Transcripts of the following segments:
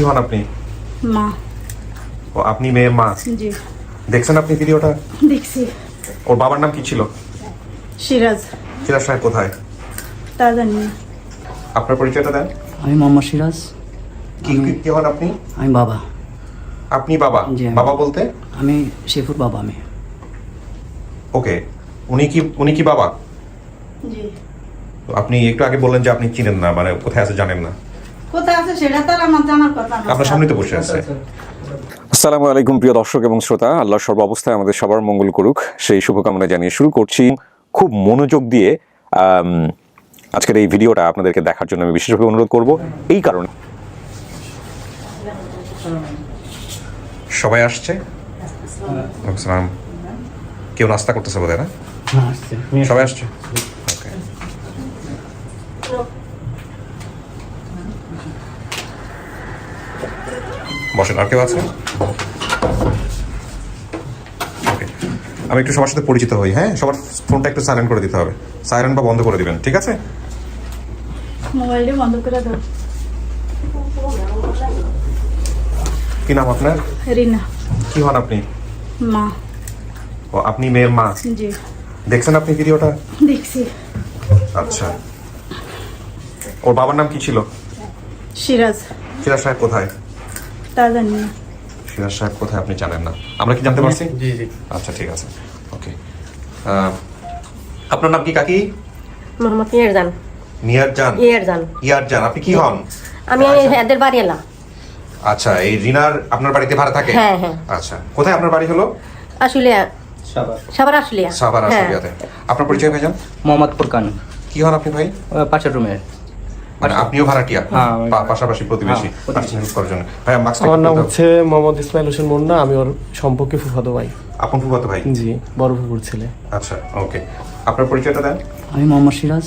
কি হন আপনি? মা। ও আপনি মেয়ের মা? জি। দেখছেন আপনি ভিডিওটা দেখছি। ওর বাবার নাম কি ছিল? সিরাজ। সিরাজ সাহেব কোথায়? তা জানি না। আপনার পরিচয়টা দেন। আমি মোহাম্মদ সিরাজ। কি কি- কি হন আপনি? আমি বাবা। আপনি বাবা? বাবা বলতে? আমি শেফুর বাবা আমি। ওকে। উনি কি উনি কি বাবা? জি। তো আপনি একটু আগে বললেন যে আপনি চিনেন না মানে কোথায় আছে জানেন না। কোথায় আছে সেটা তো আমার জানার কথা না। আপনার সামনে তো বসে আছে। আসসালামু আলাইকুম প্রিয় দর্শক এবং শ্রোতা। আল্লাহ সর্বাবস্থায় আমাদের সবার মঙ্গল করুক। সেই শুভকামনা জানিয়ে শুরু করছি। খুব মনোযোগ দিয়ে আজকের এই ভিডিওটা আপনাদেরকে দেখার জন্য আমি বিশেষভাবে অনুরোধ করব। এই কারণে সবাই আসছে? কেউ নাস্তা করতেছে বোধ না? সবাই আসছে? বসেন আর কেউ আছে. আমি একটু সবার সাথে পরিচিত হই হ্যাঁ? সবার ফোনটা একটু সাইলেন্ট করে দিতে হবে। সাইলেন্ট বা বন্ধ করে দিবেন ঠিক আছে? মোবাইলটা বন্ধ করে দাও। কি নাম আপনার? রিনা। কি হন আপনি? মা। ও আপনি মেয়ের মা? জি। দেখছেন আপনি ভিডিওটা? দেখছি। আচ্ছা। ওর বাবার নাম কি ছিল? সিরাজ। সিরাজ সাহেব কোথায়? তা জানি না। সিরাজ সাহেব কোথায় আপনি জানেন না? আমরা কি জানতে পারছি? জি জি। আচ্ছা ঠিক আছে। ওকে আপনার নাম কি কাকি? মোহাম্মদ ইয়ারজান নিয়ার জান ইয়ারজান আপনি কি হন? আমি এদের বাড়ি এলাম আচ্ছা এই রিনার আপনার বাড়িতে ভাড়া থাকে? হ্যাঁ, হ্যাঁ। আচ্ছা কোথায় আপনার বাড়ি হলো? আসলে সাবার সবার আসলে সাভার হ্যাঁ। আপনার পরিচয় ভাইজান? মোহাম্মদ ফুরকান কি হন আপনি ভাই? পাশের রুমে। মানে আপনিও ভাড়াটিয়া হ্যাঁ, পাশাপাশি প্রতিবেশী হ্যাঁ, আসছেন হেল্প করার জন্য ভাই মাস্ক আমার নাম হচ্ছে মোহাম্মদ ইসমাইল হোসেন মুন্না আমি ওর সম্পর্কে ফুফাতো ভাই। আপন ফুফাতো ভাই? জি বড় ফুফুর ছেলে। আচ্ছা ওকে। আপনার পরিচয়টা দেন। আমি মোহাম্মদ সিরাজ।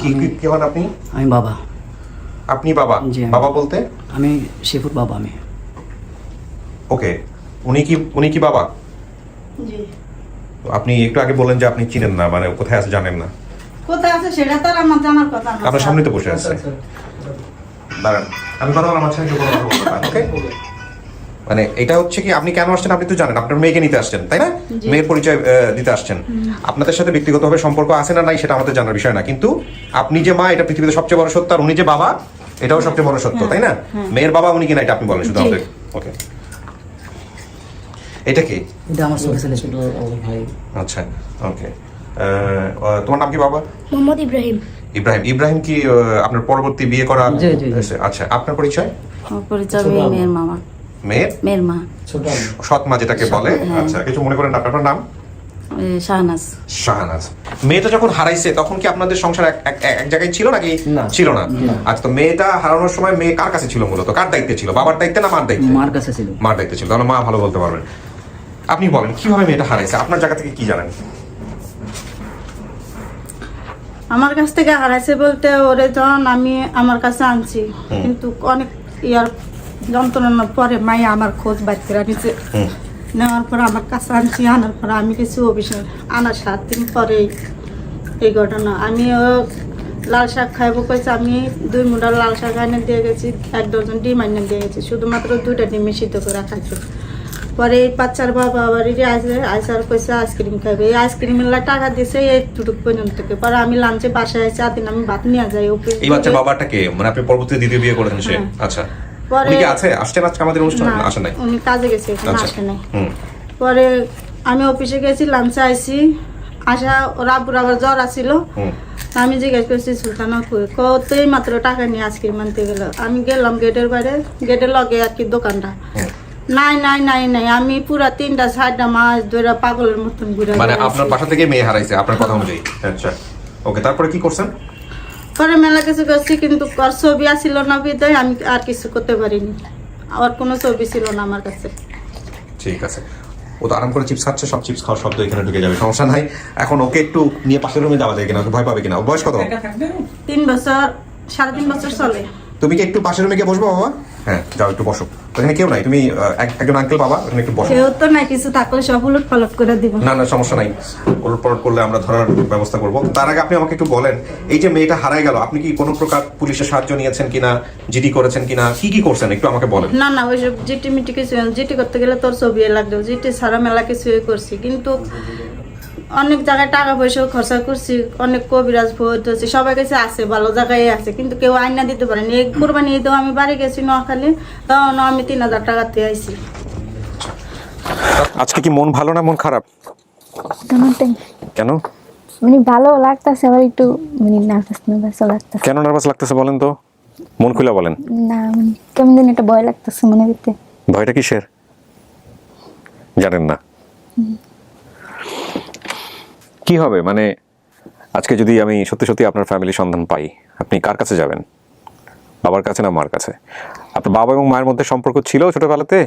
কি কি- কি হন আপনি? আমি বাবা। আপনি বাবা? জি, বাবা বলতে? আমি শেফুর বাবা আমি। ওকে উনি কি উনি কি বাবা? জি। আপনি একটু আগে বলেন যে আপনি চিনেন না মানে কোথায় আছে জানেন না। কোথায় আছে সেটা তো আর আমার জানার কথা না। আপনার সামনে তো বসে আছে। দাঁড়ান আমি কথা কেউ কথা বলতে পারেন, ওকে মানে এটা হচ্ছে কি আপনি কেন আসছেন আপনি তো জানেন আপনার মেয়েকে নিতে আসছেন তাই না? মেয়ের পরিচয় দিতে আসছেন। আপনাদের সাথে ব্যক্তিগতভাবে সম্পর্ক আছে না নাই সেটা আমাদের জানার বিষয় না কিন্তু আপনি যে মা এটা পৃথিবীতে সবচেয়ে বড় সত্য আর উনি যে বাবা এটাও সবচেয়ে বড় সত্য তাই না? মেয়ের বাবা উনি কিনা এটা আপনি বলেন শুধু। আমাদের ওকে এটা কি? এটা আমার ছোট ছেলে ছিল ভাই। আচ্ছা ওকে তোমার নাম কি বাবা? মোহাম্মদ ইব্রাহিম। ইব্রাহিম। ইব্রাহিম কি আপনার পরবর্তী বিয়ে করা। আচ্ছা আপনার পরিচয়? আমার পরিচয় আমি মেয়ের মামা। মেয়ের? মেয়ের মা। ছোট সৎ মা যেটাকে বলে। আচ্ছা কিছু মনে করেন আপনার নাম? শাহনাজ। মেয়েটা যখন হারাইছে তখন কি আপনাদের সংসার এক- জায়গায় ছিল নাকি? ছিল না। আচ্ছা তো মেয়েটা হারানোর সময় মেয়ে কার কাছে ছিল মূলত? কার দায়িত্বে ছিল? বাবার দায়িত্বে না মার দায়িত্বে? মার কাছে ছিল। মার দায়িত্বে ছিল। তাহলে মা ভালো বলতে পারবেন। আপনি বলেন কীভাবে মেয়েটা হারাইছে? আপনার জায়গা থেকে কি জানেন? আমার কাছ থেকে হারাইছে বলতে ওরে যখন আমি আমার কাছে আনছি। কিন্তু অনেক ইয়ার যন্ত্রণার পরে মাই আমার খোঁজ বাইর করে নিছে হুম। নেওয়ার পর আমার কাছে আনছি আনার পর আমি কিছু অভিষেক আনার সাত দিন পরেই এই ঘটনা। আমি ও লাল শাক খাইবো কইছে আমি দুই মুঠা লাল শাক এনে দিয়ে গেছি এক ডজন ডিম এনে দিয়ে গেছি। শুধুমাত্র দুইটা ডিমে সিদ্ধ করে খাইছে। পরে এই বাচ্চার বাবা আবার এই আসে আইসার কইছে আইসক্রিম খাইবে। এই আইসক্রিমের টাকা দিছে এইটুকু পর্যন্ত থেকে। পরে আমি লাঞ্চে বাসায় আইসি দিন আমি ভাত নিয়ে যাই অফিস এই বাচ্চার বাবাটাকে মানে আপনি পরবর্তীতে দ্বিতীয় বিয়ে করেছেন সে? হ্যাঁ। আচ্ছা। পরে- আছে? আসছেন আজকে আমাদের অনুষ্ঠানে? না, আসেন নাই? উনি কাজে গেছে এখানে আচ্ছা। আসে নাই। পরে আমি অফিসে গেছি লাঞ্চে আইছি আসা ওরা আব্বুর আবার জ্বর আসিল আমি জিজ্ঞেস করছি সুলতানা কই কতই মাত্র টাকা নিয়ে আজকে মানতে গেল? আমি গেলাম গেটের বাইরে। গেটের লগে আর কি দোকানটা। নাই নাই নাই নাই আমি পুরা তিনটা চারটা মাস ধরে পাগলের মতন ঘুরে মানে আপনার বাসা থেকে মেয়ে হারাইছে আপনার কথা অনুযায়ী। আচ্ছা। ওকে তারপরে কি করছেন? পরে মেলা কিছু করছি কিন্তু আর ছবি আসছিল না বিদায় আমি আর কিছু করতে পারিনি। আর কোনো ছবি ছিল না আমার কাছে। ঠিক আছে। ও তো আরাম করে চিপস খাচ্ছে সব চিপস খাওয়ার শব্দ এখানে ঢুকে যাবে সমস্যা নাই। এখন ওকে একটু নিয়ে পাশের রুমে যাওয়া যায় কিনা ভয় পাবে কিনা? বয়স কত? তিন বছর সাড়ে তিন বছর চলে। তুমি কি একটু পাশের রুমে গিয়ে বসবো বাবা? হ্যাঁ যাও একটু বসো। ওখানে কেউ নাই। তুমি একজন আঙ্কেল বাবা ওখানে একটু বসো। কেউ তো না কিছু থাকলে সব উলট পালট করে দিব। না না সমস্যা নাই। ওলট পালট করলে আমরা ধরার ব্যবস্থা করব। তার আগে আপনি আমাকে একটু বলেন এই যে মেয়েটা হারাই গেল আপনি কি কোনো প্রকার পুলিশের সাহায্য নিয়েছেন কিনা জিডি করেছেন কিনা কি কি করছেন? একটু আমাকে বলেন। না না ওইসব জিটি মিটি কিছু। জিটি করতে গেলে তোর ছবি লাগবে। জিটি ছাড়া মেলা কিছু করছি। কিন্তু অনেক জায়গায় টাকা পয়সাও খরচা করছি অনেক কবিরাজ ভোট হচ্ছে সবাই কাছে আছে ভালো জায়গায় আছে কিন্তু কেউ আইনা দিতে পারেনি এই কোরবানি ঈদেও আমি বাড়ি গেছি নোয়াখালী তখন আমি তিন হাজার টাকা দিয়ে আইছি। আজকে কি মন ভালো না মন খারাপ? কেন? মানে ভালো লাগতেছে আবার একটু মানে নার্ভাস নার্ভাসও লাগতেছে। কেন নার্ভাস লাগতেছে বলেন তো? মন খুলে বলেন। না মানে কেমন যেন একটা ভয় লাগতেছে মনে ভিতরে। ভয়টা কিসের? জানেন না। কি হবে? মানে আজকে যদি আমি সত্যি সত্যি আপনার ফ্যামিলির সন্ধান পাই আপনি কার কাছে যাবেন? বাবার কাছে না মার কাছে? আপনার বাবা এবং মায়ের মধ্যে সম্পর্ক ছিল ছোটবেলাতে?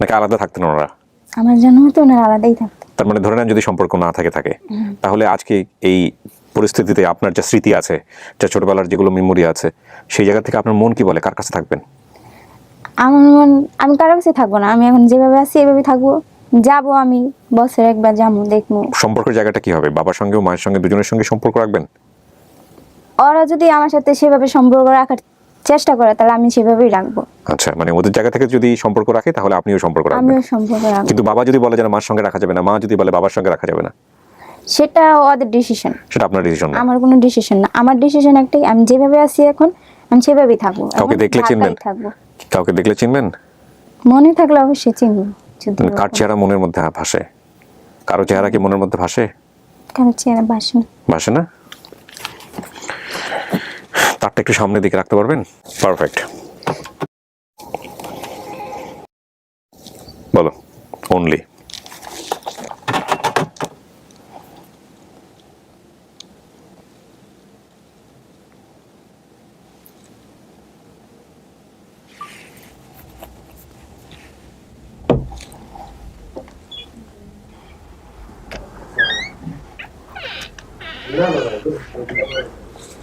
নাকি আলাদা থাকতেন ওনারা? আমার জন্য হয়তো ওনার আলাদাই থাকতো। তার মানে ধরে নেন যদি সম্পর্ক না থাকে থাকে। তাহলে আজকে এই পরিস্থিতিতে আপনার যে স্মৃতি আছে যা ছোটবেলার যেগুলো মেমোরি আছে সেই জায়গা থেকে আপনার মন কি বলে? কার কাছে থাকবেন? আমার মন আমি কারও কাছে থাকব না। আমি এখন যেভাবে আছি এভাবে থাকব। যাব আমি বছরে একবার যাব দেখব। সম্পর্কের জায়গাটা কি হবে? বাবার সঙ্গে ও মায়ের সঙ্গে দুজনের সঙ্গে সম্পর্ক রাখবেন? ওরা যদি আমার সাথে সেভাবে সম্পর্ক রাখার চেষ্টা করে তাহলে আমি সেভাবেই রাখব। আচ্ছা মানে ওদের জায়গা থেকে যদি সম্পর্ক রাখে তাহলে আপনিও সম্পর্ক রাখবেন। আমিও সম্পর্ক রাখব। কিন্তু বাবা যদি বলে যে মার সঙ্গে রাখা যাবে না মা যদি বলে বাবার সঙ্গে রাখা যাবে না? সেটা ওদের ডিসিশন সেটা আপনার ডিসিশন না? আমার কোনো ডিসিশন না। আমার ডিসিশন একটাই আমি যেভাবে আছি এখন আমি সেভাবেই থাকব। কাউকে দেখলে চিনবেন? কাউকে দেখলে চিনবেন? মনে থাকলে অবশ্যই চিনবো। যদি মানে কার চেহারা মনের মধ্যে ভাসে? কারও চেহারা কি মনের মধ্যে ভাসে? কারও চেহারা ভাসে না। ভাসে না? তারটা একটু সামনের দিকে রাখতে পারবেন? পারফেক্ট বলো অনলি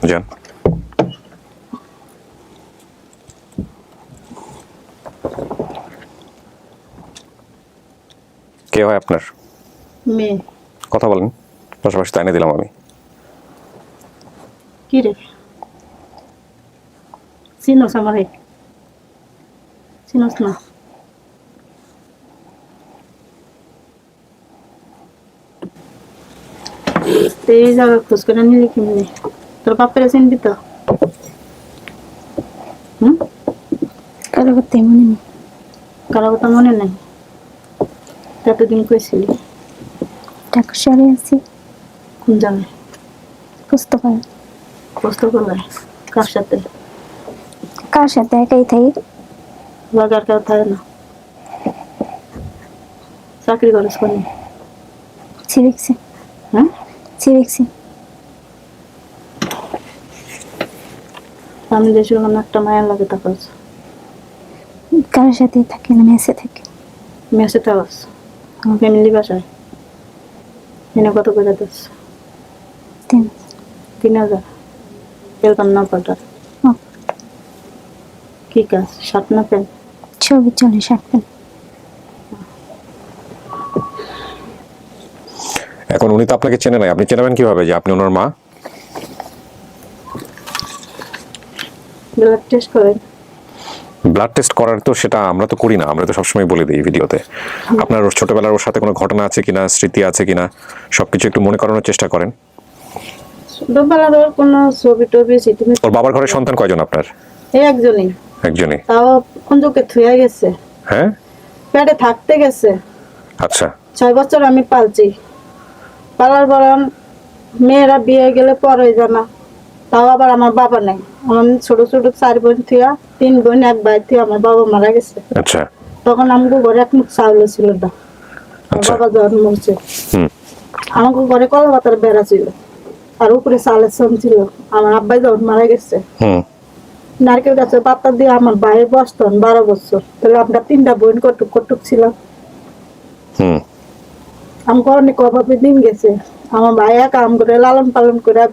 যান কে হয় আপনার? মেয়ে কথা বলেন। পাশাপাশি তাই দিলাম আমি। কি রে? চিনোস আমারে। চিনোস না। তো এই জায়গা খোঁজ করে নিলি কেমনি তোর বাপের চিনবি তো হুম? কারও করতে মনে নেই। কারও কথা মনে নাই? কতদিন কইছিলি। টাকা সরে আছি। কোন জায়গায় বুঝতে পারি কার সাথে? কার সাথে? একাই থাকি। বাগার কেউ থাকে না? চাকরি করিস কোন? ছিড়িকছি হ্যাঁ? ছিড়িকছি আমি দেশের কোনো একটা মায়ের লাগে তাকাস কারোর সাথেই থাকি না মেসে থাকি। মেসে থাকাস আমার ফ্যামিলি বাসায়। এনে কত করে দিস তিন তিন হাজার? এরকম না পাটার ও, কি কাজ? সাত না পেন ছবি চলে সাতবেন এখন উনি তো আপনাকে চেনে নাই। আপনি চেনাবেন কীভাবে যে আপনি ওনার মা? ব্লাড টেস্ট করেন। ব্লাড টেস্ট করার তো সেটা আমরা তো করি না আমরা তো সবসময় বলে দিই ভিডিওতে। আপনার ওর ছোটবেলার ওর সাথে কোনো ঘটনা আছে কিনা স্মৃতি আছে কিনা সবকিছু একটু মনে করানোর চেষ্টা করেন। ছোটবেলার ওর কোনো ছবি টবি ওর বাবার ঘরে সন্তান কয়জন আপনার? এই একজনই। একজনই। তাও কোনজকে থুয়ে গেছে। হ্যাঁ? পেটে থাকতে গেছে। আচ্ছা। ছয় বছর আমি পালছি। পালার পর মেয়েরা বিয়ে গেলে পরে জানা তাও আবার আমার বাবা নেই। আমার ছোট ছোট চার বোন থিয়া তিন বোন এক ভাই থিয়া আমার বাবা মারা গেছে। আচ্ছা। তখন আমাকে ঘরে এক মুখ চাউল ছিল না। আচ্ছা। বাবা জন্ম হচ্ছে হুম। আমাকে ঘরে কলা পাতার বেড়া ছিল। আর উপরে চালের সম ছিল। আমার আব্বাই যখন মারা গেছে নারকেল গাছের পাতা দিয়ে আমার ভাইয়ের বসতন বারো বছর। তাহলে আমরা তিনটা বোন কটুক কটুক ছিলাম। আমাকে অনেক অভাবে দিন গেছে। আমার ভাই একা আম করে লালন পালন করে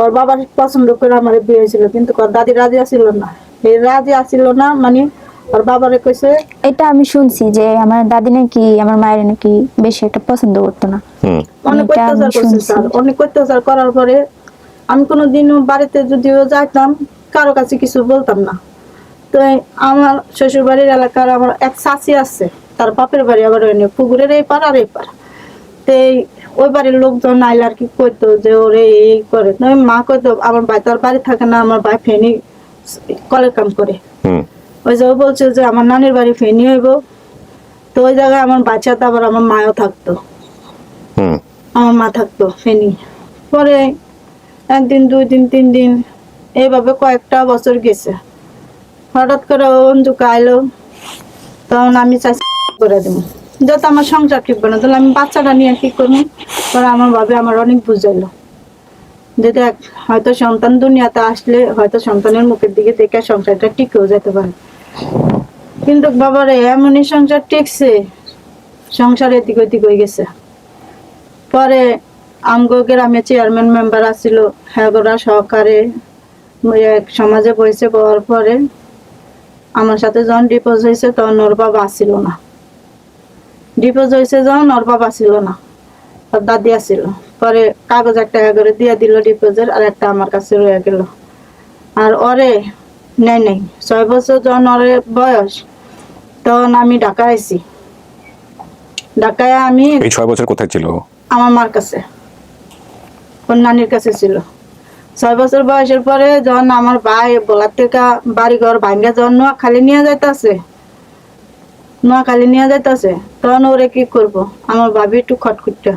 ওর বাবার পছন্দ করে আমার বিয়ে হয়েছিল কিন্তু ওর দাদি রাজি আসিল না। এই রাজি আসিল না মানে ওর বাবারে কইছে এটা আমি শুনছি যে আমার দাদি নাকি আমার মায়ের নাকি বেশি একটা পছন্দ করতো না। অনেক অত্যাচার করছে স্যার অনেক অত্যাচার করার পরে আমি কোনোদিনও বাড়িতে যদিও যাইতাম কারও কাছে কিছু বলতাম না। তো আমার শ্বশুর বাড়ির এলাকার আমার এক চাষি আছে তার বাপের বাড়ি আবার ওই পুকুরের এই পার আর এই পার তো ওই বাড়ির লোকজন আইলে আর কি কইতো যে ওরে এই করে। মা কইতো আমার ভাই তার বাড়ি থাকে না আমার ভাই ফেনি কলের কাম করে। ওই যে ও বলছে যে আমার নানির বাড়ি ফেনি হইব। তো ওই জায়গায় আমার বাচ্চাতে আবার আমার মাও থাকতো। আমার মা থাকতো ফেনি। পরে একদিন দুই দিন তিন দিন এইভাবে কয়েকটা বছর গেছে। হঠাৎ করে ও অঞ্জুকা আইলো। তখন আমি চাইছি করে দেবো। যত আমার সংসার টিকবে না তাহলে আমি বাচ্চাটা নিয়ে কি করব? পরে আমার ভাবে আমার অনেক বুঝাইলো। যে দেখ হয়তো সন্তান দুনিয়াতে আসলে হয়তো সন্তানের মুখের দিকে দেখে সংসারটা টিকেও যেতে পারে। কিন্তু বাবারে, এমনই সংসার টিকছে, সংসার এদিক ওদিক হয়ে গেছে। পরে আমগো গ্রামে চেয়ারম্যান মেম্বার আসছিল হ্যাগোরা সহকারে এক সমাজে বসে পাওয়ার পরে। আমার সাথে যখন ডিপোজ হয়েছে, তখন ওর বাবা আসছিল না। ডিপোজ হয়েছে যখন ওর বাবা ছিল না ওর দাদি আসছিল পরে কাগজ একটা করে দিয়ে দিল ডিপোজের আর একটা আমার কাছে রয়ে গেল। আর ওরে নেই নেই। ছয় বছর যখন ওরে বয়স তখন আমি ঢাকা আইছি। ঢাকায় আমি এই ছয় বছর কোথায় ছিল? আমার মার কাছে ওর নানির কাছে ছিল। ছয় বছর বয়সের পরে যখন আমার ভাই বলার থেকে বাড়ি ঘর ভাঙ্গা যখন নোয়াখালী নিয়ে যাইতাছে নোয়াখালী নিয়ে যাইতাছে তখন ওরে কি করব? আমার ভাবি একটু খটখুটটা।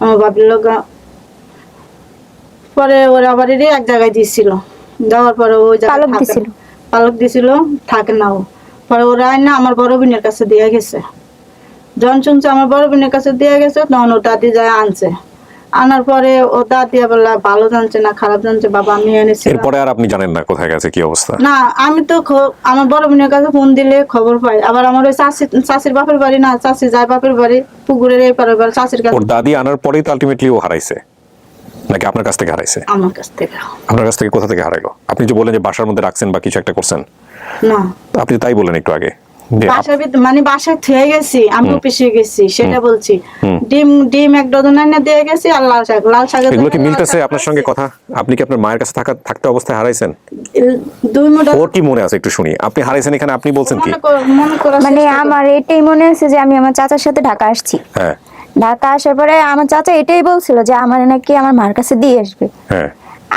আমার ভাবির লোক পরে ওরা আবার এক জায়গায় দিয়েছিল যাওয়ার পরে ওই জায়গায় পালক দিছিল। পালক দিছিল থাকে না ও। পরে ওরা না আমার বড় বোনের কাছে দিয়ে গেছে। যখন শুনছে আমার বড় বোনের কাছে দিয়ে গেছে তখন ও দাদি যায় আনছে। আনার পরে ও দাদি বললা ভালো জানছে না খারাপ জানছে বাবা আমি এনেছি এরপরে আর আপনি জানেন না কোথায় গেছে কি অবস্থা? না আমি তো আমার বড় বোনের কাছে ফোন দিলে খবর পাই। আবার আমার ওই চাষি চাষির বাপের বাড়ি না চাষি যায় বাপের বাড়ি পুকুরের এই পারে পারে চাষির কাছে। ওর দাদি আনার পরেই তো আলটিমেটলি ও হারাইছে? নাকি আপনার কাছ থেকে হারাইছে? আমার কাছ থেকে। আপনার কাছ থেকে কোথা থেকে হারাইলো? আপনি যে বলেন যে বাসার মধ্যে রাখছেন বা কিছু একটা করছেন। না। আপনি তাই বলেন একটু আগে। বাসার ভিতর মানে বাসায় থুয়ে গেছি আমি অফিসে গেছি সেটা বলছি। ডিম ডিম এক ডজন এনে দিয়ে গেছি আর লাল শাক লাল শাকের এগুলো কি মিলতেছে আপনার সঙ্গে কথা? আপনি কি আপনার মায়ের কাছে থাকা থাকতে অবস্থায় হারাইছেন? দুই মোটা ওর কি মনে আছে একটু শুনি। আপনি হারাইছেন এখানে আপনি বলছেন কি? মনে আমার এটাই মনে আছে যে আমি আমার চাচার সাথে ঢাকা আসছি। হ্যাঁ। ঢাকা আসার পরে আমার চাচা এটাই বলছিল যে আমার নাকি আমার মার কাছে দিয়ে আসবে। হ্যাঁ।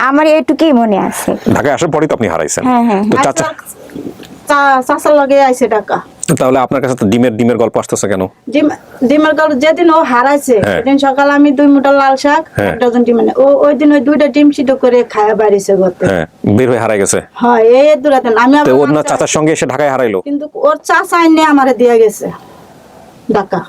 আমার এইটুকুই মনে আছে। ঢাকায় আসার পরেই তো আপনি হারাইছেন। হ্যাঁ, হ্যাঁ, তো চাচা চাচার লগে আইছে টাকা তাহলে আপনার কাছে তো ডিমের ডিমের গল্প আসতেছে কেন? ডিম ডিমের গল্প যেদিন ও হারাইছে হ্যাঁ। সেদিন সকালে আমি দুই মোটা লাল শাক হ্যাঁ। এক ডজন ডিম এনে ও ওই দিন ওই দুইটা ডিম সিদ্ধ করে খায় বাড়িছে গতে হ্যাঁ বের হয়ে হারাই গেছে। হয় এই দুরাতেন আমি ওর না চাচার সঙ্গে এসে ঢাকায় হারাইলো? কিন্তু ওর চাচা আইনে আমারে দিয়ে গেছে ঢাকা।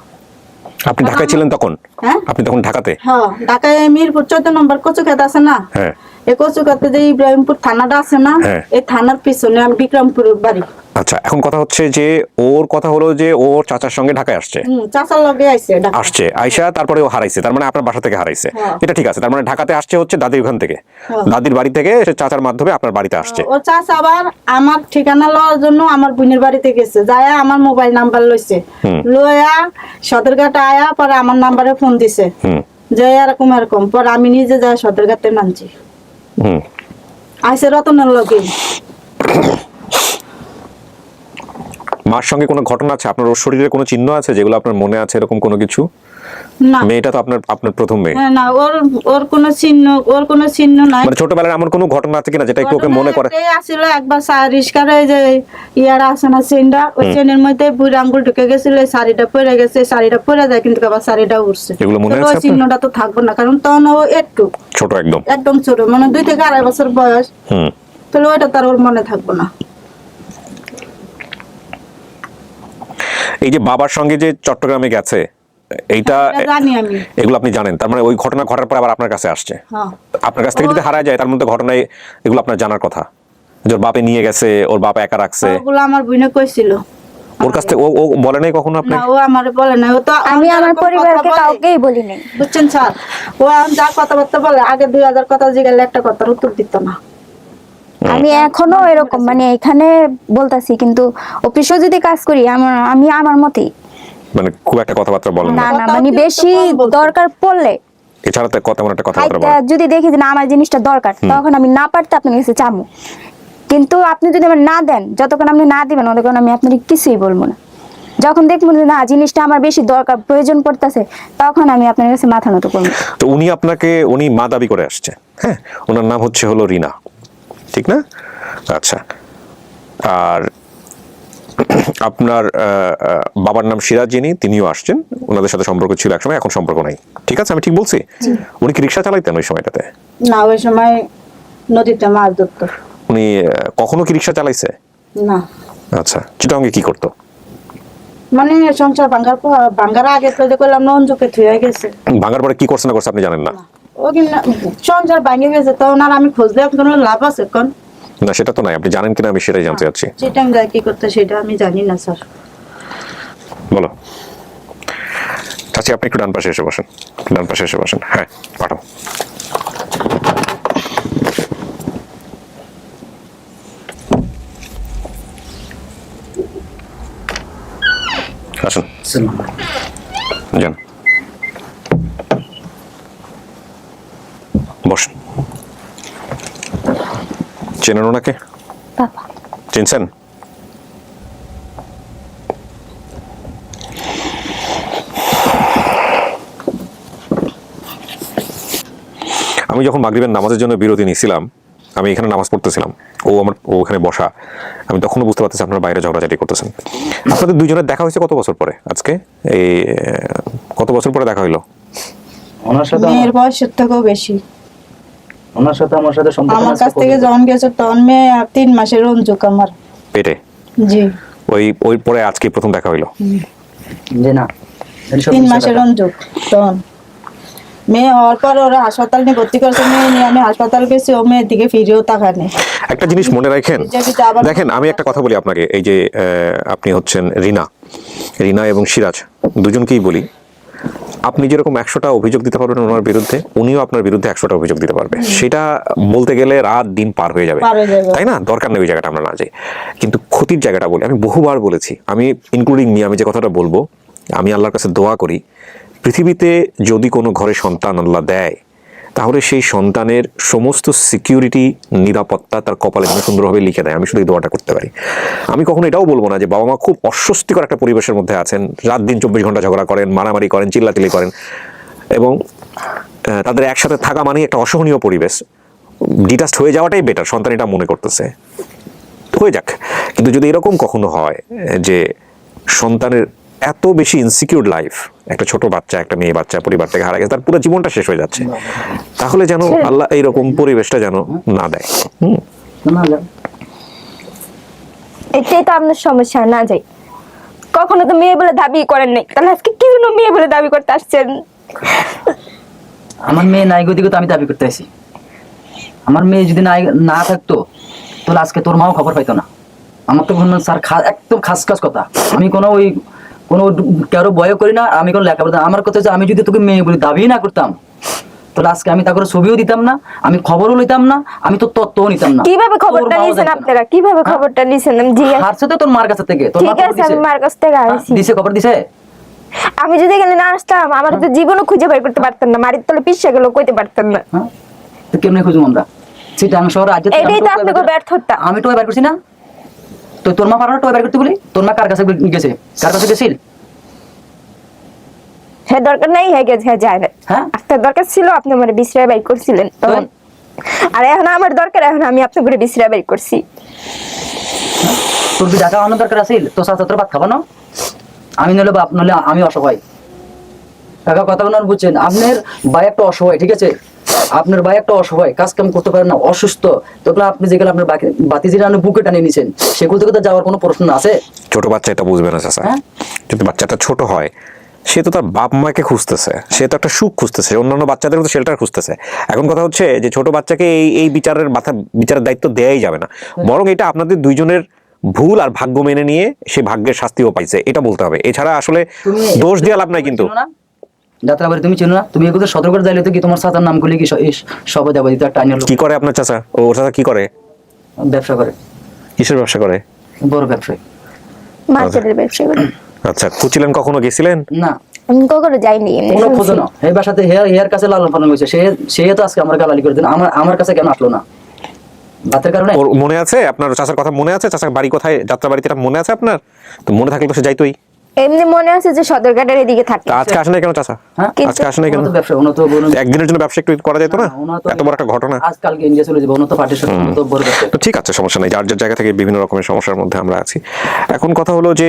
আপনি ঢাকায় ছিলেন তখন? হ্যাঁ? আপনি তখন ঢাকাতে? হ্যাঁ ঢাকায় মিরপুর চোদ্দ নম্বর কচুখাত আছে না? হ্যাঁ। এই কচুখাতে যে ইব্রাহিমপুর থানাটা আছে না হ্যাঁ। এই থানার পিছনে আমি বিক্রমপুরের বাড়ি। আচ্ছা এখন কথা হচ্ছে যে ওর কথা হলো যে ওর চাচার সঙ্গে ঢাকায় আসছে। চাচার লগে আইছে আসছে আইসা তারপরে ও হারাইছে তার মানে আপনার বাসা থেকে হারাইছে। হ্যাঁ। এটা ঠিক আছে তার মানে ঢাকাতে আসছে হচ্ছে দাদির ওখান থেকে। দাদির বাড়ি থেকে সে চাচার মাধ্যমে আপনার বাড়িতে আসছে। ওর চাচা আবার আমার ঠিকানা লওয়ার জন্য আমার বোনের বাড়িতে গেছে যায় আমার মোবাইল নাম্বার লইছে। লইয়া সদরঘাট আয়া পরে আমার নাম্বারে ফোন দিছে। যে এরকম এরকম পর আমি নিজে যাই সদরঘাটে নামছি। হুম। আইসে রতনের লগে। মার সঙ্গে কোনো ঘটনা আছে? আপনার ওর শরীরে কোনো চিহ্ন আছে যেগুলো আপনার মনে আছে এরকম কোনো কিছু? না। মেয়েটা তো আপনার আপনার প্রথম মেয়ে। হ্যাঁ না ওর ওর কোনো চিহ্ন ওর কোনো চিহ্ন নাই। মানে ছোটবেলার এমন কোনো ঘটনা আছে কিনা যেটা একটু ওকে মনে করে? ঘটনা আসছিল একবার রিস্কার যে ইয়ারা আছে না চেনটা ওই চেনের মধ্যে বুড়ি আঙ্গুল ঢুকে গেছিল এই শাড়িটা পরে গেছে শাড়িটা পরে যায় কিন্তু আবার শাড়িটা উঠছে এগুলো মনে আছে চিহ্নটা তো থাকবে না কারণ তখন ও একটু। ছোট একদম। একদম ছোট মানে দুই থেকে আড়াই বছর বয়স। হুম। তাহলে ওইটা তার ওর মনে থাকবে না। এই যে বাবার সঙ্গে যে চট্টগ্রামে গেছে এইটা জানি আমি। এগুলো আপনি জানেন। তার মানে ওই ঘটনা ঘটার পর আবার আপনার কাছে আসছে। হ্যাঁ। আপনার কাছ থেকে যদি হারা যায় তার মধ্যে ঘটনায় এগুলো আপনার জানার কথা। যে ওর বাপে নিয়ে গেছে ওর বাপ একা রাখছে। ওগুলো আমার বোনে কইছিল। ওর কাছ থেকে ও বলে নাই কখনো আপনি? না ও আমারে বলে না ও তো আমি আমার পরিবারকে কাউকেই বলি নাই। বুঝছেন স্যার? ও এখন যা কথাবার্তা বলে আগে দুই হাজার কথা জিগালে একটা কথার উত্তর দিত না। আমি এখনও এরকম মানে এখানে বলতাছি কিন্তু অফিসেও যদি কাজ করি আমার আমি আমার মতেই মানে খুব একটা কথাবার্তা বলেন না। না মানে বেশি দরকার পড়লে। এছাড়া তো তেমন একটা বলেন যদি দেখি যে না আমার জিনিসটা দরকার তখন আমি না পারতে আপনার কাছে চামু। কিন্তু আপনি যদি আমার না দেন যতক্ষণ আপনি না দিবেন ততক্ষণ আমি আপনার কিছুই বলব না। যখন দেখব যে না জিনিসটা আমার বেশি দরকার প্রয়োজন পড়তেছে তখন আমি আপনার কাছে মাথা নত করব। তো উনি আপনাকে উনি মা দাবি করে আসছে হ্যাঁ? ওনার নাম হচ্ছে হলো রিনা। ঠিক না? আচ্ছা। আর আপনার বাবার নাম সিরাজ যিনি তিনিও আসছেন। ওনাদের সাথে সম্পর্ক ছিল একসময় এখন সম্পর্ক নাই। ঠিক আছে? আমি ঠিক বলছি? উনি কি রিক্সা চালাইতেন ওই সময়টাতে? না ওই সময় নদীতে মাছ ধরতো। উনি কখনো কি রিক্সা চালাইছে? না। আচ্ছা চিটাঙ্গে কি করতো? মানে সংসার ভাঙ্গার পর ভাঙ্গার আগে তো করলাম নঞ্জুকে থুয়ে গেছে। ভাঙার পরে কি করছে না করছে আপনি জানেন না। ও কিনা সংসার ভাঙে গেছে তখন আর আমি খোঁজ দিয়ে কোনো লাভ আছে কোন না সেটা তো নাই। আপনি জানেন কিনা আমি সেটাই জানতে চাচ্ছি। চিটাং যায় কি করতে সেটা আমি জানি না স্যার। বলো। চাচি আপনি একটু ডান পাশে এসে বসেন। ডান পাশে এসে বসেন। হ্যাঁ পাঠাও। আসুন। যান। বসুন। চেনেন ওনাকে? চিনছেন? আমি যখন মাগরিবের নামাজের জন্য বিরতি নিয়েছিলাম আমি এখানে নামাজ পড়তেছিলাম। ও আমার ও ওখানে বসা। আমি তখনও বুঝতে পারতেছি আপনারা বাইরে ঝগড়াঝাটি করতেছেন। আপনাদের দুজনের দেখা হয়েছে কত বছর পরে আজকে? এই কত বছর পরে দেখা হইল? ওনার সাথে মেয়ের বয়সের থেকেও বেশি। ওনার সাথে আমার সাথে সম্পর্ক আমার কাছ থেকে? যখন গেছে তখন মেয়ে আর তিন মাসের রঞ্জুক আমার। পেটে? জি। ওই ওই পরে আজকে প্রথম দেখা হইল? জি না। তিন মাসের রঞ্জুক তখন। মেয়ে হওয়ার পর ওরা হাসপাতাল নিয়ে ভর্তি করছে মেয়ে নিয়ে আমি হাসপাতাল গেছি ও মেয়ের দিকে ফিরেও তাকানি একটা জিনিস মনে রাখেন আবার- দেখেন আমি একটা কথা বলি আপনাকে এই যে আহ, আপনি হচ্ছেন রিনা। রিনা এবং সিরাজ দুজনকেই বলি আপনি যেরকম একশোটা অভিযোগ দিতে পারবেন ওনার বিরুদ্ধে উনিও আপনার বিরুদ্ধে একশোটা অভিযোগ দিতে পারবে। সেটা বলতে গেলে রাত দিন পার হয়ে যাবে। তাই না? দরকার নেই ওই জায়গাটা আমরা না যাই। কিন্তু ক্ষতির জায়গাটা বলি। আমি বহুবার বলেছি আমি ইনক্লুডিং মি আমি যে কথাটা বলব আমি আল্লাহর কাছে দোয়া করি পৃথিবীতে যদি কোনো ঘরে সন্তান আল্লাহ দেয় তাহলে সেই সন্তানের সমস্ত সিকিউরিটি নিরাপত্তা তার কপালে যেন সুন্দরভাবে লিখে দেয়। আমি শুধু এই দোয়াটা করতে পারি। আমি কখনো এটাও বলব না যে বাবা মা খুব অস্বস্তিকর একটা পরিবেশের মধ্যে আছেন। রাত দিন চব্বিশ ঘণ্টা ঝগড়া করেন, মারামারি করেন, চিল্লাচিল্লি করেন এবং তাদের একসাথে থাকা মানেই একটা অসহনীয় পরিবেশ। ডিটাস্ট হয়ে যাওয়াটাই বেটার সন্তান এটা মনে করতেছে। হয়ে যাক। কিন্তু যদি এরকম কখনো হয়, যে সন্তানের এত বেশি ইনসিকিউর লাইফ একটা ছোট বাচ্চা একটা মেয়ে বাচ্চা পরিবার থেকে হারা গেছে তার পুরো জীবনটা শেষ হয়ে যাচ্ছে। তাহলে যেন আল্লাহ এইরকম পরিবেশটা যেন না দেয়। হুম। না, না, এটাই তো আপনার সমস্যা না যাই। কখনো তো মেয়ে বলে দাবি করেন নাই। তাহলে আজকে কি জন্য মেয়ে বলে দাবি করতে আসছেন? আমার মেয়ে নাই গদিকে তো আমি দাবি করতে আসি। আমার মেয়ে যদি নাই না থাকতো তাহলে আজকে তোর মাও খবর পাইতো না। আমার তো স্যার একদম খাস খাস কথা। আমি কোনো ওই কোনো কারও ভয় করি না আমি কোনো লেখাপড়া আমার কথা হচ্ছে আমি যদি তোকে মেয়ে বলে দাবি না করতাম। তাহলে আজকে আমি তাকে ছবিও দিতাম না আমি খবরও লইতাম না আমি তো তত্ত্বও নিতাম না। কীভাবে খবরটা মাও নিয়েছেন জানতো না। আপনারা? কীভাবে হ্যাঁ? খবরটা জিজ্ঞাসা হারছে তো তোর মার কাছে থেকে তোর ঠিক আছে আমি মার কাছ থেকে হ্যাঁ, আইছি। দিছে খবর দিছে? আমি যদি এখানে না আসতাম আমার তো জীবনও খুঁজে বের করতে পারতাম না মারির তলে পিছিয়ে গেল কইতে পারতাম না। হ্যাঁ? তো কেমনে খুঁজুম আমরা? চিটাং শহর আজ এটাই তো আপনাকে ব্যর্থতা। আমি টোয় বার করছি না? তো তোর মা পারো টয় বের করতে বলি? তোর মা কার কাছে গেছে? কার কাছে গেছিল? হ্যাঁ দরকার নাই হ্যাঁ গেছে হ্যাঁ যায় না হ্যাঁ? আপনার দরকার ছিল আপনি আমার বিশ্রায় বাইক করছিলেন। তখন আর এখন আমার দরকার এখন আমি আপনার করে বিশ্রায় বাইক করছি। তোর কি টাকা আনার দরকার আছিল? তো সাথে তোর ভাত খাব না? আমি নলে বাপ নলে আমি অসহায়। কাকা কথা বলার বুঝছেন? আপনার ভাই একটা অসহায় ঠিক আছে? আপনার ভাই একটা অসহায় কাজ কাম করতে পারেন না অসুস্থ। তখন আপনি যেগুলো আপনার বাতি যেটা আপনি বুকে টানিয়ে নিছেন সেগুলো থেকে তো যাওয়ার কোনো প্রশ্ন আছে? ছোট বাচ্চা এটা বুঝবে না চাচা। হ্যাঁ? যদি বাচ্চাটা ছোট হয় সে তো তার বাপ মাকে খুঁজতেছে সে তো একটা সুখ খুঁজতেছে অন্যান্য বাচ্চাদের মতো শেল্টার খুঁজতেছে। এখন কথা হচ্ছে যে ছোট বাচ্চাকে এই এই বিচারের মাথা বিচারের দায়িত্ব দেয়াই যাবে না। বরং এটা আপনাদের দুইজনের ভুল আর ভাগ্য মেনে নিয়ে সে ভাগ্যের শাস্তিও পাইছে এটা বলতে হবে। এছাড়া আসলে দোষ দিয়ে লাভ নাই কিন্তু? যাত্রাবাড়ি তুমি চিনো না? তুমি এগুলো সতর্ক করে যাইলে তো কি তোমার সাতার নাম করলে কি সবাই যাব আইনের লোক। কি করে আপনার চাচা? ও ওর চাচা কি করে? ব্যবসা করে। কিসের ব্যবসা করে? বড় ব্যবসায়ী। মার্কেটের ব্যবসা করি। আচ্ছা খুঁজছিলেন কখনো গেছিলেন? না। কখনো যাইনি। কোনো। খোঁজো না। এই বাসাতে হেয়ার হেয়ার কাছে লালন পালন হয়েছে সে সে তো আজকে আমার গালালি করে দিন আমার আমার কাছে কেন আসলো না? বাতের কারণে? মনে আছে? আপনার চাচার কথা মনে আছে? চাচার বাড়ি কোথায়? যাত্রা বাড়িতে এটা মনে আছে আপনার? তো মনে থাকলে তো সে যাইতোই। এমনি মনে আছে যে সদরঘাটের এদিকে থাকে। আজকে আসে নাই কেন চাচা? হ্যাঁ? আজকে আসে কেন? ব্যবসা একদিনের জন্য ব্যবসা একটু করা যেত না? এত বড় একটা ঘটনা। আজ কালকে ইন্ডিয়া চলে যাব ওনার তো পার্টির সাথে তো বড় তো ঠিক আছে সমস্যা নেই। যার যার জায়গা থেকে বিভিন্ন রকমের সমস্যার মধ্যে আমরা আছি। এখন কথা হলো যে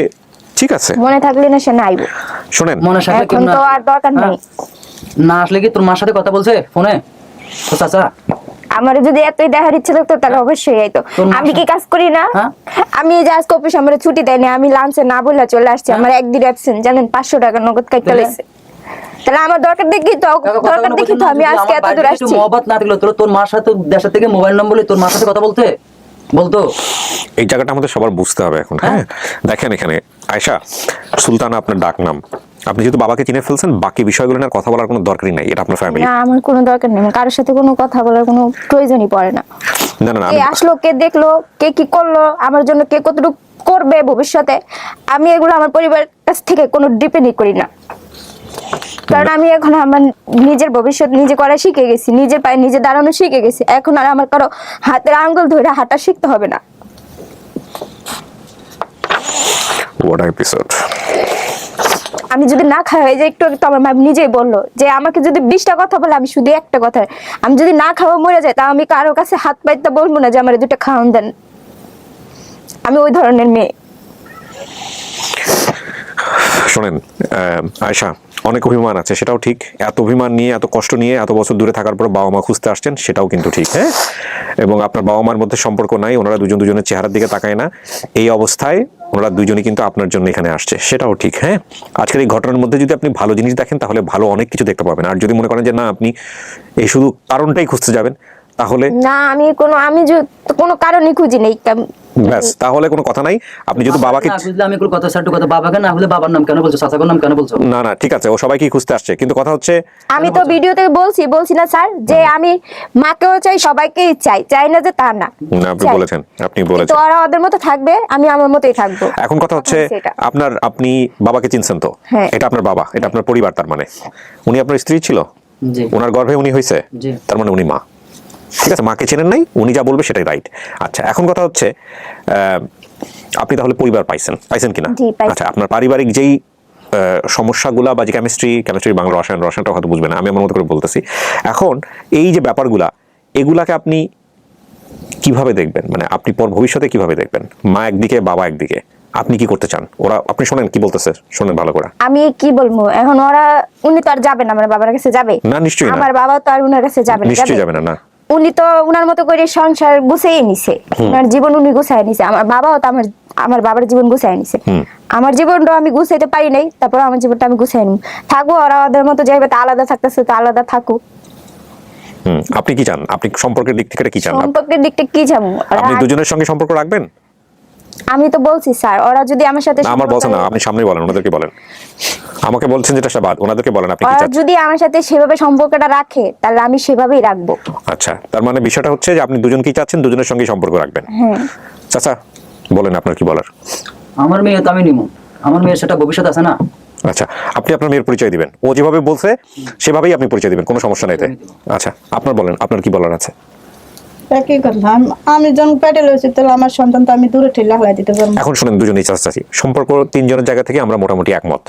ঠিক আছে। মনে থাকলে না সে নাইব শোনেন। মনে সাথে এখন তো আর দরকার নেই। না আসলে কি তোর মার সাথে কথা বলছে? ফোনে? তো চাচা? আমার যদি এতই দেখার ইচ্ছে থাকতো তাহলে অবশ্যই আইতো। আমি কি কাজ করি না? হ্যাঁ? আমি এই যে আজকে অফিস আমার ছুটি দেয়নি আমি লাঞ্চে না বলে চলে আসছি আমার একদিন অ্যাবসেন্ট জানেন পাঁচশো টাকা নগদ কাইটা তাহলে? লেছে তাহলে আমার দরকার দেখি তো দরকার দেখি তো আমি আজকে এত দূর আসছি। মহব্বত না থাকল তোর তোর মার সাথে দেশের থেকে মোবাইল নম্বর তোর মার সাথে কথা বলতে? বলতো? এই জায়গাটা আমাদের সবার বুঝতে হবে এখন হ্যাঁ? দেখেন এখানে আয়শা সুলতানা আপনার ডাক নাম আপনি যেহেতু বাবাকে চিনে ফেলছেন বাকি বিষয়গুলো নিয়ে কথা বলার কোনো দরকারই নাই এটা আপনার ফ্যামিলি না আমার কোনো দরকার নেই কারোর সাথে কোনো কথা বলার কোনো প্রয়োজনই পড়ে না। না না কে আমি- আসলো কে দেখল কে কি করল আমার জন্য কে কতটুকু করবে ভবিষ্যতে আমি এগুলো আমার পরিবারের কাছ থেকে কোনো ডিপেন্ডই করি না। কারণ আমি এখন আমার নিজের ভবিষ্যৎ নিজে করা শিখে গেছি নিজের পায়ে নিজে দাঁড়ানো শিখে গেছি এখন আর আমার কারও হাতের আঙ্গুল ধরে হাঁটা শিখতে হবে না। What episode? আমি যদি না খাওয়া হয়ে যায় একটু তো আমার মা নিজেই বলল যে, আমাকে যদি বিশটা কথা বলে, আমি শুধু একটা কথা। আমি যদি না খাওয়া মরে যাই তা আমি কারোর কাছে হাত পাইতে বলব না যে, আমার দুটো খাওয়ান দেন। আমি ওই ধরনের মেয়ে। শোনেন আয়শা, অনেক অভিমান আছে, সেটাও ঠিক। এত অভিমান নিয়ে, এত কষ্ট নিয়ে, এত বছর দূরে থাকার পর বাবা মা খুঁজতে আসছেন, সেটাও কিন্তু ঠিক হ্যাঁ? এবং আপনার বাবা মার মধ্যে সম্পর্ক নাই, ওনারা দুজন দুজনের চেহারার দিকে তাকায় না। এই অবস্থায় ওনারা দুজনই কিন্তু আপনার জন্য এখানে আসছে। সেটাও ঠিক হ্যাঁ? আজকের এই ঘটনার মধ্যে যদি আপনি ভালো জিনিস দেখেন, তাহলে ভালো অনেক কিছু দেখতে পাবেন। আর যদি মনে করেন যে, না, আপনি এই শুধু কারণটাই খুঁজতে যাবেন, তাহলে না, আমি কোনো আমি কোনো কারণই খুঁজি নেই। ব্যাস তাহলে কোনো কথা নাই। আপনি যদি বাবাকে বুঝলে আমি এগুলো কথা সাটু কথা বাবাকে না বলে বাবার নাম কেন বলছো? নাম কেন বলছো? না না ঠিক আছে ও খুঁজতে আসছে। কিন্তু কথা হচ্ছে আমি তো ভিডিওতে বলছি বলছি না স্যার যে আমি মাকেও চাই সবাইকেই চাই চাই না যে তা না। না, আপনি বলেছেন আপনি বলেছেন। ওরা ওদের মতো থাকবে আমি আমার মতোই থাকব। এখন কথা হচ্ছে আপনার আপনি বাবাকে চিনছেন তো? হ্যাঁ। এটা আপনার বাবা এটা আপনার পরিবার তার মানে। উনি আপনার স্ত্রী ছিল? জি। ওনার গর্ভে উনি হয়েছে জি। তার মানে উনি মা? ঠিক আছে মাকে চেনেন নাই উনি যা বলবে সেটাই রাইট আচ্ছা এখন কথা হচ্ছে আহ, আপনি তাহলে পরিবার পাইছেন পাইছেন কিনা? আচ্ছা আপনার পারিবারিক যেই সমস্যাগুলা বা যে কেমিস্ট্রি কেমিস্ট্রি বাংলা রসায়ন রসায়নটা হয়তো বুঝবেন না আমি আমার মতো করে বলতেছি। এখন এই যে ব্যাপারগুলা এগুলাকে আপনি কীভাবে দেখবেন? মানে আপনি পর ভবিষ্যতে কীভাবে দেখবেন? মা একদিকে বাবা একদিকে আপনি কি করতে চান? ওরা আপনি শোনেন কি বলতেছে? শোনেন ভালো করে। আমি কি বলব? এখন ওরা উনি তো আর যাবে না আমার বাবার কাছে যাবে। না নিশ্চয়ই আমার বাবা তো আর উনার কাছে যাবে না নিশ্চয়ই যাবে না না। উনি তো উনার মতো করে সংসার গুছিয়ে নিছে। উনার জীবন উনি গুছাই নিছে। আমার বাবাও তো আমার আমার বাবার জীবন গুছাই নিছে। আমার জীবনটা আমি গুছাইতে পারি নাই তারপর আমার জীবনটা আমি গুছাই নিব। থাকব ওরা ওদের মতো যাইবে তা আলাদা থাকতেছে তা আলাদা থাকুক। আপনি কি চান? আপনি সম্পর্কের দিক থেকে কি চান? সম্পর্কের দিক থেকে কি চান আপনি দুজনের সঙ্গে সম্পর্ক রাখবেন? আমি তো বলছি স্যার ওরা যদি আমার সাথে আমার বলছেন না আপনি সামনে বলেন ওনাদেরকে বলেন। আমাকে বলছেন যেটা সে বাদ ওনাদেরকে বলেন আপনি কি ওরা যদি আমার সাথে সেভাবে সম্পর্কটা রাখে তাহলে আমি সেভাবেই রাখব। আচ্ছা তার মানে বিষয়টা হচ্ছে যে আপনি দুজন কি চাচ্ছেন দুজনের সঙ্গে সম্পর্ক রাখবেন? হ্যাঁ। চাচা বলেন আপনার কি বলার? আমার মেয়ে তো আমি নিমু আমার মেয়ের সেটা ভবিষ্যৎ আছে না। আচ্ছা আপনি আপনার মেয়ের পরিচয় দিবেন। ও যেভাবে বলছে সেভাবেই আপনি পরিচয় দিবেন কোনো সমস্যা নেই এতে। আচ্ছা আপনার বলেন আপনার কি বলার আছে? তা কি করলাম? আমি যখন পেটে লইছি, তাহলে আমার সন্তান তো আমি দূরে ঠেলা হয়ে দিতে পারব। এখন শুনেন দুজনেই চাচ্ছি সম্পর্ক তিনজনের জায়গা থেকে আমরা মোটামুটি একমত।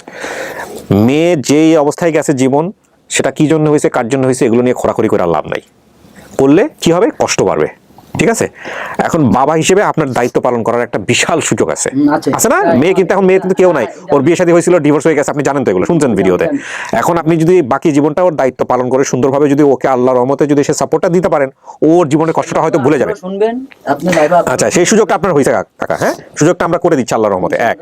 মেয়ে যেই অবস্থায় গেছে জীবন, সেটা কি জন্য হয়েছে, কার জন্য হয়েছে, এগুলো নিয়ে খোরাখুরি করে আর লাভ নাই। করলে কি হবে? কষ্ট বাড়বে। ঠিক আছে? এখন বাবা হিসেবে আপনার দায়িত্ব পালন করার একটা বিশাল সুযোগ আছে। আছে। না? মেয়ে কিন্তু এখন মেয়ে কিন্তু কেউ নাই। ওর বিয়ে শাদী হয়েছিল ডিভোর্স হয়ে গেছে আপনি জানেন তো এগুলো শুনছেন ভিডিওতে। এখন আপনি যদি বাকি জীবনটা ওর দায়িত্ব পালন করে সুন্দরভাবে যদি ওকে আল্লাহ রহমতে যদি সে সাপোর্টটা দিতে পারেন ওর জীবনের কষ্টটা হয়তো ভুলে যাবে। আচ্ছা সেই সুযোগটা আপনার হয়েছে কাকা হ্যাঁ? সুযোগটা আমরা করে দিচ্ছি আল্লাহর রহমতে। এক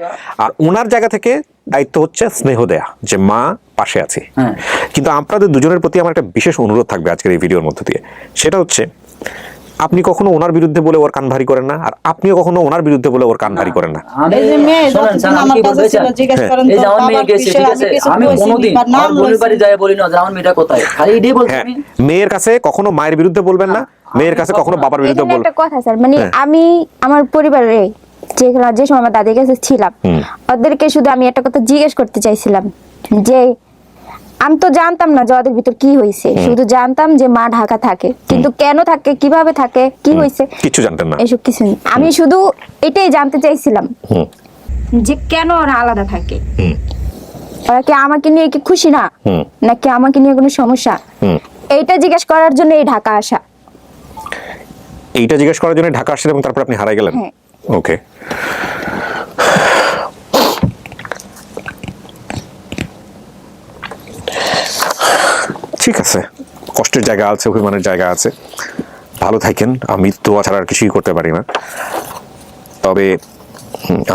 আর ওনার জায়গা থেকে দায়িত্ব হচ্ছে স্নেহ দেয়া যে মা পাশে আছে। হ্যাঁ। কিন্তু আপনাদের দুজনের প্রতি আমার একটা বিশেষ অনুরোধ থাকবে আজকের এই ভিডিওর মধ্য দিয়ে। সেটা হচ্ছে আপনি কখনো ওনার বিরুদ্ধে বলে ওর কান ভারী করেন না আর আপনিও কখনো ওনার বিরুদ্ধে বলে ওর কান ভারী করেন না হ্যাঁ। হ্যাঁ আমি মেয়ের কাছে কখনো মায়ের বিরুদ্ধে বলবেন না মেয়ের কাছে কখনো বাবার বিরুদ্ধে এখানে বল একটা কথা স্যার মানে হ্যাঁ। আমি আমার পরিবারে যে যে সময় আমার দাদির কাছে ছিলাম। ওদেরকে শুধু আমি একটা কথা জিজ্ঞেস করতে চাইছিলাম যে আমি তো জানতাম না যে ওদের ভিতর কি হয়েছে শুধু জানতাম যে মা ঢাকা থাকে। কিন্তু কেন থাকে কীভাবে থাকে কি হয়েছে কিচ্ছু জানতেন না। এসব কিছু আমি শুধু এটাই জানতে চাইছিলাম। যে কেন ওরা আলাদা থাকে? ওরা কি আমাকে নিয়ে কি খুশি না? নাকি আমাকে নিয়ে কোনো সমস্যা? এইটা জিজ্ঞেস করার জন্য এই ঢাকা আসা। এইটা জিজ্ঞেস করার জন্য ঢাকা আসছেন এবং তারপর আপনি হারাই গেলেন? হ্যাঁ। ওকে ঠিক আছে কষ্টের জায়গা আছে অভিমানের জায়গা আছে। ভালো থাকেন আমি তো ছাড়া আর কিছুই করতে পারি না। তবে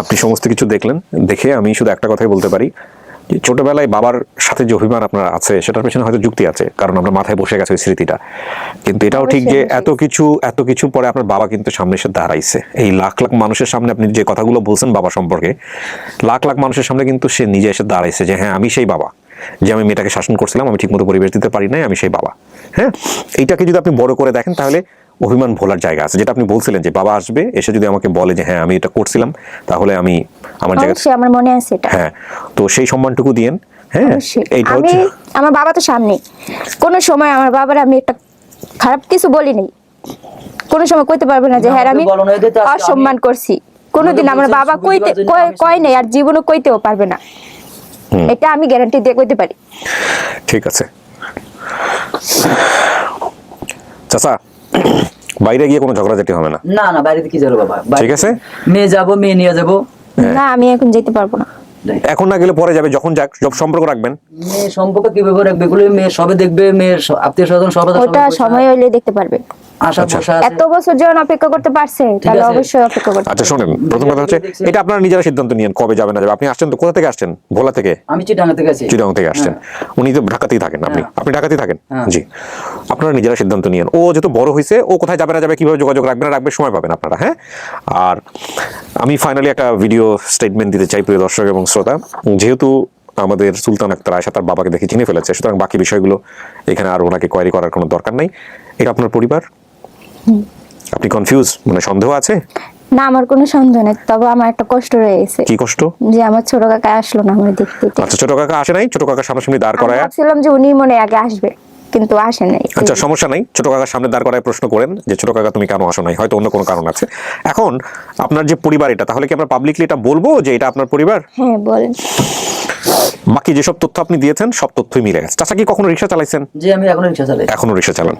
আপনি সমস্ত কিছু দেখলেন দেখে আমি শুধু একটা কথাই বলতে পারি যে ছোটবেলায় বাবার সাথে যে অভিমান আপনার আছে সেটার পেছনে হয়তো যুক্তি আছে কারণ আমরা মাথায় বসে গেছে ওই স্মৃতিটা। কিন্তু এটাও ঠিক যে এত কিছু এত কিছু পরে আপনার বাবা কিন্তু সামনে এসে দাঁড়াইছে। এই লাখ লাখ মানুষের সামনে আপনি যে কথাগুলো বলছেন বাবা সম্পর্কে লাখ লাখ মানুষের সামনে কিন্তু সে নিজে এসে দাঁড়াইছে যে হ্যাঁ আমি সেই বাবা। যে আমি মেয়েটাকে শাসন করছিলাম আমি ঠিকমতো পরিবেশ দিতে পারি নাই আমি সেই বাবা। হ্যাঁ? এইটাকে যদি আপনি বড় করে দেখেন তাহলে অভিমান ভোলার জায়গা আছে। যেটা আপনি বলছিলেন যে বাবা আসবে এসে যদি আমাকে বলে যে হ্যাঁ আমি এটা করছিলাম তাহলে আমি আমার জায়গা আমার মনে আছে এটা। হ্যাঁ তো সেই সম্মানটুকু দিয়েন। হ্যাঁ? এইটা হচ্ছে আমার বাবা তো সামনে। কোনো সময় আমার বাবার আমি একটা খারাপ কিছু বলি নাই কোনো সময় কইতে পারবে না যে হ্যাঁ আমি অসম্মান করছি। কোনোদিন আমার বাবা কইতে কয়- কয় নাই আর জীবনও কইতেও পারবে না। এটা আমি গ্যারান্টি দিয়ে কইতে পারি। ঠিক আছে। চাচা বাইরে গিয়ে কোনো ঝগড়াঝাটি হবে না? না না বাড়িতে কি যাব বাবা ঠিক আছে। মেয়ে যাব মেয়ে নিয়ে যাব। হ্যাঁ। না আমি এখন যেতে পারব না। এখন না গেলে পরে যাবে যখন যাক সব সম্পর্ক রাখবেন। মেয়ে সম্পর্ক কীভাবে রাখবে এগুলো মেয়ে সবে দেখবে মেয়ের আত্মীয় স্বজন সবাই ওটা সময় হইলে দেখতে পারবে। আশা আচ্ছা। ভরসা এত বছর যখন অপেক্ষা করতে পারছে তাহলে অবশ্যই অপেক্ষা করতে আচ্ছা শোনেন প্রথম কথা হচ্ছে এটা আপনারা নিজেরা সিদ্ধান্ত নিয়েন কবে যাবে না যাবে আপনি আসছেন তো কোথা থেকে আসছেন? ভোলা থেকে? আমি চিটাঙ্গা থেকে থেকে আসছেন। উনি তো ঢাকাতেই থাকেন আপনি। হ্যাঁ। আপনি ঢাকাতেই থাকেন? হ্যাঁ। জি। আপনারা নিজেরা সিদ্ধান্ত নিয়েন। ও যেহেতু বড় হয়েছে ও কোথায় যাবে না যাবে কীভাবে যোগাযোগ রাখবে না রাখবে সময় পাবেন আপনারা হ্যাঁ? আর আমি ফাইনালি একটা ভিডিও স্টেটমেন্ট দিতে চাই প্রিয় দর্শক এবং শ্রোতা। যেহেতু আমাদের সুলতান আক্তার আয়সা তার বাবাকে দেখে চিনে ফেলেছে সুতরাং বাকি বিষয়গুলো এখানে আর ওনাকে কোয়ারি করার কোনো দরকার নাই। এটা আপনার পরিবার আপনি কনফিউজ মানে সন্দেহ আছে? না আমার কোনো সন্দেহ নেই তবে আমার একটা কষ্ট রয়ে গেছে। কি কষ্ট? যে আমার ছোট কাকা আসলো না আমার দেখতে আচ্ছা ছোট কাকা আসে নাই? ছোট কাকা সামনাসামনি দাঁড় আমি করায়? ভাবছিলাম যে উনি মনে আগে আসবে কিন্তু আসে নাই। আচ্ছা সমস্যা নাই। ছোট কাকার সামনে দাঁড় করায় প্রশ্ন করেন যে ছোট কাকা তুমি কেন আসো নাই? হয়তো অন্য কোনো কারণ আছে। এখন আপনার যে পরিবার এটা তাহলে কি আমরা পাবলিকলি এটা বলব যে এটা আপনার পরিবার? হ্যাঁ বলেন। বাকি যেসব তথ্য আপনি দিয়েছেন সব তথ্যই মিলে গেছে। চাচা কি কখনো রিক্সা চালাইছেন? যে আমি এখন রিক্সা চালাই। এখনও রিক্সা চালান।